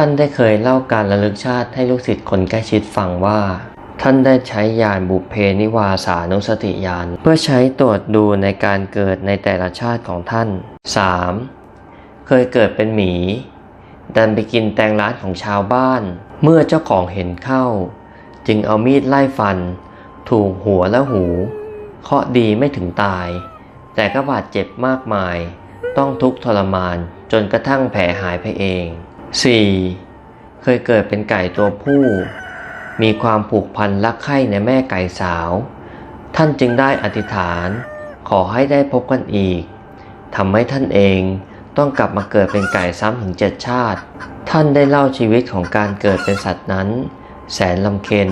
ท่านได้เคยเล่าการระลึกชาติให้ลูกศิษย์คนใกล้ชิดฟังว่า ท่านได้ใช้ยานบุพเพนิวาสานุสติยาน เพื่อใช้ตรวจดูในการเกิดในแต่ละชาติของท่าน 3. เคยเกิดเป็นหมี ดันไปกินแตงร้านของชาวบ้าน เมื่อเจ้าของเห็นเข้า จึงเอามีดไล่ฟัน ถูกหัวและหู เคาะดีไม่ถึงตาย แต่ก็บาดเจ็บมากมาย ต้องทุกข์ทรมานจนกระทั่งแผลหายไปเอง 4. เคยเกิดเป็นไก่ตัวผู้ มีความผูกพันรักใคร่ในแม่ไก่สาว ท่านจึงได้อธิษฐานขอให้ได้พบกันอีกทำให้ท่านเองต้องกลับมาเกิดเป็นไก่ซ้ำถึงเจ็ดชาติ ท่านได้เล่าชีวิตของการเกิดเป็นสัตว์นั้น แสนลำเค็ญ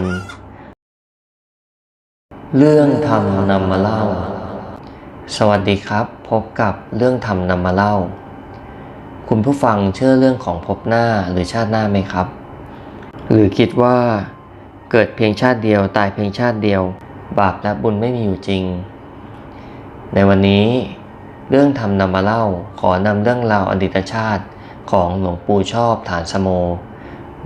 เรื่องธรรมนำมาเล่า สวัสดีครับ พบกับเรื่องธรรมนำมาเล่า คุณผู้ฟังเชื่อเรื่องของภพหน้าหรือชาติหน้าไหมครับ หรือคิดว่า เกิดเพียงชาติเดียวตายเพียงชาติเดียว บาปและบุญไม่มีอยู่จริง ในวันนี้เรื่องธรรมนำมาเล่าขอนำเรื่องราวอดีตชาติของหลวงปู่ชอบฐานสโม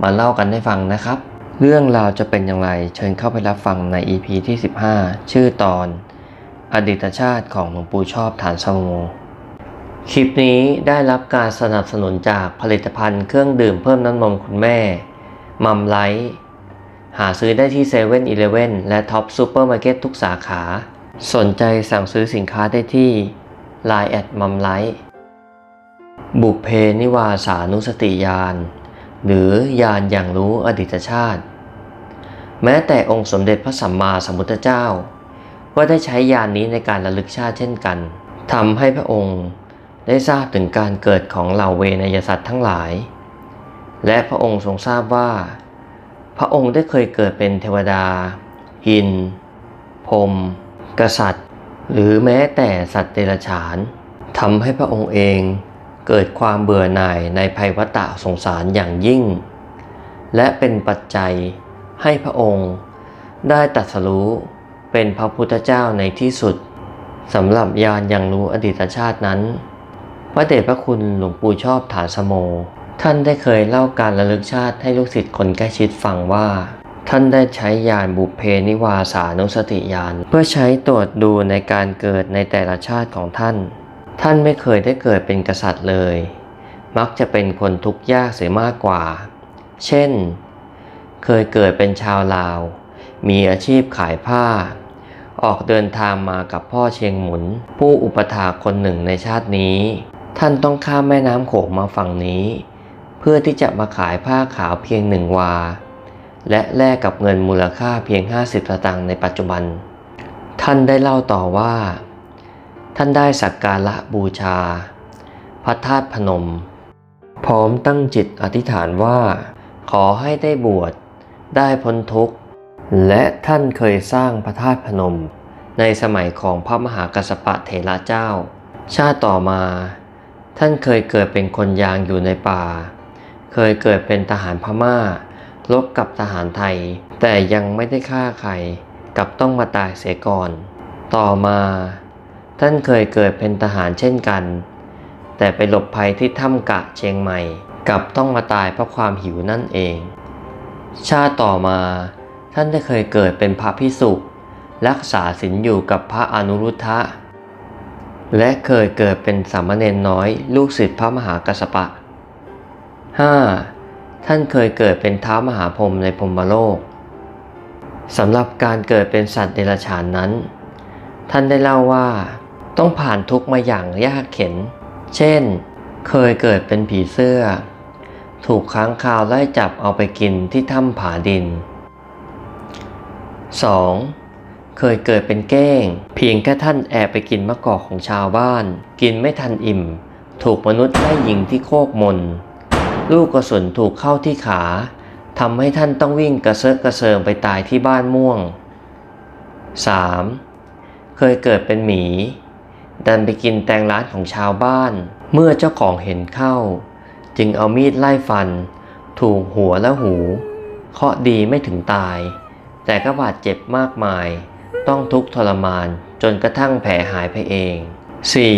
มาเล่ากันให้ฟังนะครับ เรื่องราวจะเป็นอย่างไรเชิญเข้าไปรับฟังใน EP ที่ 15 ชื่อตอน อดีตชาติของหลวงปู่ชอบฐานสโม คลิปนี้ได้รับการสนับสนุนจากผลิตภัณฑ์เครื่องดื่มเพิ่มน้ำนมคุณแม่ มัมไลท์หาซื้อได้ที่เซเว่นอีเลฟเว่นและท็อปซูเปอร์มาร์เก็ตทุกสาขา สนใจสั่งซื้อสินค้าได้ที่ Line แอดมัมไลท์บุพเพนิวาสานุสติยานหรือยานอย่างรู้อดีตชาติ แม้แต่องค์สมเด็จพระสัมมาสัมพุทธเจ้า ก็ได้ใช้ยานนี้ในการระลึกชาติเช่นกันทำให้พระองค์ ได้ทราบถึงการเกิดของเหล่าเวนยสัตว์ทั้งหลาย และพระองค์ทรงทราบว่า พระองค์ได้เคยเกิดเป็นเทวดา หินพรมกษัตริย์ หรือแม้แต่สัตว์เดรัจฉานทำให้พระองค์เองเกิดความเบื่อหน่ายในภัยวัฏสงสารอย่างยิ่ง และเป็นปัจจัยให้พระองค์ได้ตรัสรู้เป็นพระพุทธเจ้าในที่สุดสำหรับยานอย่างรู้อดีตชาตินั้น พระเดชพระคุณหลวงปู่ชอบฐานสโม ท่านได้เคยเล่าการระลึกชาติให้ลูกศิษย์คนใกล้ชิดฟังว่า ท่านได้ใช้ยานบุพเพนิวาสานุสติยาน เพื่อใช้ตรวจดูในการเกิดในแต่ละชาติของท่าน ท่านไม่เคยได้เกิดเป็นกษัตริย์เลย มักจะเป็นคนทุกข์ยากเสียมากกว่า เช่น เคยเกิดเป็นชาวลาว มีอาชีพขายผ้า ออกเดินทางมากับพ่อเชียงหมุน ผู้อุปถาคนหนึ่งในชาตินี้ ท่านต้องข้ามแม่น้ำโขงมาฝั่งนี้ เพื่อที่จะมาขายผ้าขาวเพียงหนึ่งวา และแลกกับเงินมูลค่าเพียง 50สตางค์ในปัจจุบัน ท่านได้เล่าต่อว่า ท่านได้สักการะบูชา พระธาตุพนม พร้อมตั้งจิตอธิษฐานว่า ขอให้ได้บวชได้พ้นทุกข์ และท่านเคยสร้างพระธาตุพนม ในสมัยของพระมหากัสสปะเถระเจ้า ชาติต่อมา ท่านเคยเกิดเป็นคนยางอยู่ในป่า เคยเกิดเป็นทหารพม่ารบกับทหารไทย แต่ยังไม่ได้ฆ่าใครกลับต้องมาตายเสียก่อน ต่อมา ท่านเคยเกิดเป็นทหารเช่นกัน แต่ไปหลบภัยที่ถ้ำกะเชียงใหม่กลับต้องมาตายเพราะความหิวนั่นเอง ชาติต่อมา ท่านได้เคยเกิดเป็นพระพิสุรักษาศีลอยู่กับพระอนุรุทธะ และเคยเกิดเป็นสามเณรน้อย ลูกศิษย์พระมหากัสสปะ 5. ท่านเคยเกิดเป็นเท้ามหาพรหมในพรหมโลกสำหรับการเกิดเป็นสัตว์เดรัจฉานนั้น ท่านได้เล่าว่า ต้องผ่านทุกข์มาอย่างยากเข็น เช่น เคยเกิดเป็นผีเสื้อ ถูกค้างคาวไล่จับเอาไปกินที่ถ้ำผาดิน 2. เคยเกิดเป็นเก้ง เพียงแค่ท่านแอบไปกินมะกอกของชาวบ้าน กินไม่ทันอิ่ม ถูกมนุษย์ไล่ยิงที่โคกมน ลูกกระสุนถูกเข้าที่ขาทำให้ท่านต้องวิ่งกระเซาะกระเซิงไปตายที่บ้านม่วง 3. เคยเกิดเป็นหมี ดันไปกินแตงร้านของชาวบ้าน เมื่อเจ้าของเห็นเข้า จึงเอามีดไล่ฟัน ถูกหัวและหู เคาะดีไม่ถึงตาย แต่ก็บาดเจ็บมากมาย ต้องทุกข์ทรมานจนกระทั่งแผลหายไปเอง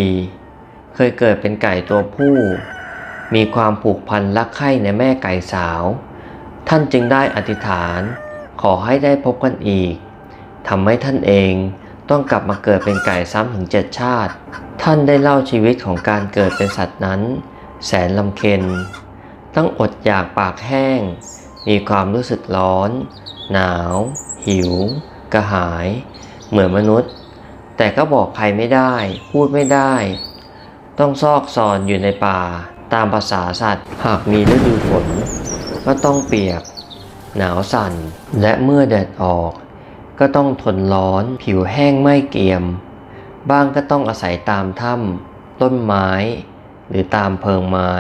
4. เคยเกิดเป็นไก่ตัวผู้มมีความผูกพันรักใคร่ในแม่ไก่สาว ท่านจึงได้อธิษฐาน ขอให้ได้พบกันอีกทำให้ท่านเองต้องกลับมาเกิดเป็นไก่ซ้ำถึงเจ็ดชาติ ท่านได้เล่าชีวิตของการเกิดเป็นสัตว์นั้น แสนลำเค็ญต้องอดอยากปากแห้ง มีความรู้สึกร้อน หนาว หิว กระหาย เหมือนมนุษย์ แต่ก็บอกใครไม่ได้ พูดไม่ได้ ต้องซอกซอนอยู่ในป่า ตามภาษาสัตว์ หากมีฤดูฝน ก็ต้องเปียก หนาวสั่น และเมื่อแดดออก ก็ต้องทนร้อน ผิวแห้งไม่เกียม บ้างก็ต้องอาศัยตามถ้ำต้นไม้ หรือตามเพิงไม้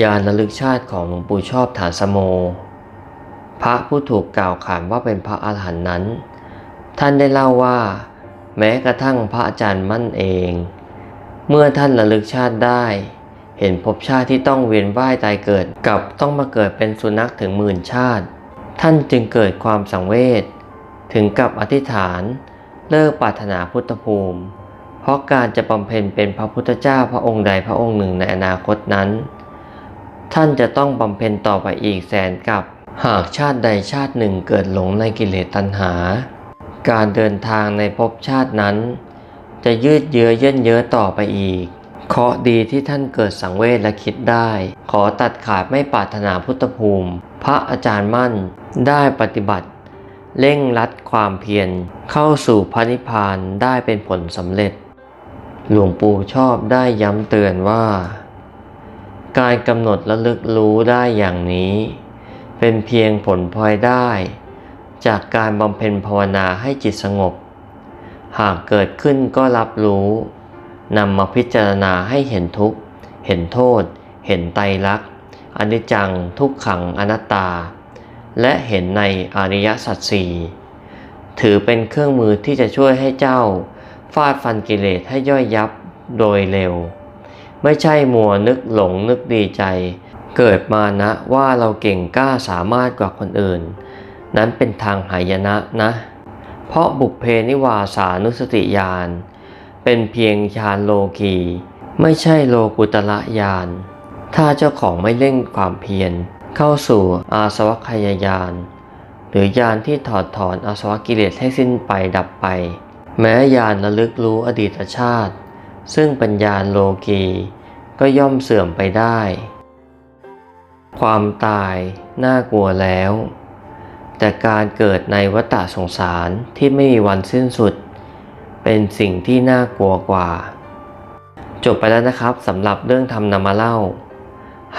ยานระลึกชาติของหลวงปู่ชอบฐานสโม พระผู้ถูกกล่าวขานว่าเป็นพระอาหารหันต์นั้น ท่านได้เล่าว่า แม้กระทั่งพระอาจารย์มั่นเอง เมื่อท่านระลึกชาติได้ เห็นภพชาติที่ต้องเวียนว่ายตายเกิดกับต้องมาเกิดเป็นสุนัขถึงหมื่นชาติ ท่านจึงเกิดความสังเวชถึงกับอธิษฐาน เลิกปรารถนาพุทธภูมิ เพราะการจะบำเพ็ญเป็นพระพุทธเจ้าพระองค์ใดพระองค์หนึ่งในอนาคตนั้น ท่านจะต้องบำเพ็ญต่อไปอีกแสนกับ หากชาติใดชาติหนึ่งเกิดหลงในกิเลสตัณหา การเดินทางในภพชาตินั้น จะยืดเยื้อเย่นเยื้อต่อไปอีก เคราะดีที่ท่านเกิดสังเวชและคิดได้ ขอตัดขาดไม่ปรารถนาพุทธภูมิ พระอาจารย์มั่นได้ปฏิบัติ เร่งรัดความเพียรเข้าสู่พระนิพพานได้เป็นผลสำเร็จ หลวงปู่ชอบได้ย้ำเตือนว่า การกำหนดระลึกรู้ได้อย่างนี้ เป็นเพียงผลพลอยได้ จากการบำเพ็ญภาวนาให้จิตสงบ หากเกิดขึ้นก็รับรู้นำมาพิจารณาให้เห็นทุกข์ เห็นโทษ เห็นไตรลักษณ์อนิจจังทุกขังอนัตตา และเห็นในอริยสัจสี่ถือเป็นเครื่องมือที่จะช่วยให้เจ้า ฟาดฟันกิเลสให้ย่อยยับโดยเร็ว ไม่ใช่มัวนึกหลงนึกดีใจ เกิดมานะว่าเราเก่งกล้าสามารถกว่าคนอื่น นั้นเป็นทางหายนะนะ เพราะบุพเพนิวาสานุสติญาณเป็นเพียงฌานโลกีไม่ใช่โลกุตละญาณถ้าเจ้าของไม่เร่งความเพียร เข้าสู่อาสวัคยายาน หรือญาณที่ถอดถอนอาสวะกิเลสให้สิ้นไปดับไป แม้ญาณระลึกรู้อดีตชาติ ซึ่งเป็นญาณโลกีก็ย่อมเสื่อมไปได้ ความตายน่ากลัวแล้ว แต่การเกิดในวัฏสงสารที่ไม่มีวันสิ้นสุด เป็นสิ่งที่น่ากลัวกว่า จบไปแล้วนะครับสำหรับเรื่องทำนำมาเล่า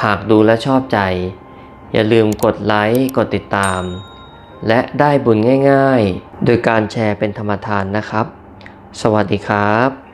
หากดูและชอบใจ อย่าลืมกดไลค์กดติดตาม และได้บุญง่ายๆ โดยการแชร์เป็นธรรมทานนะครับ สวัสดีครับ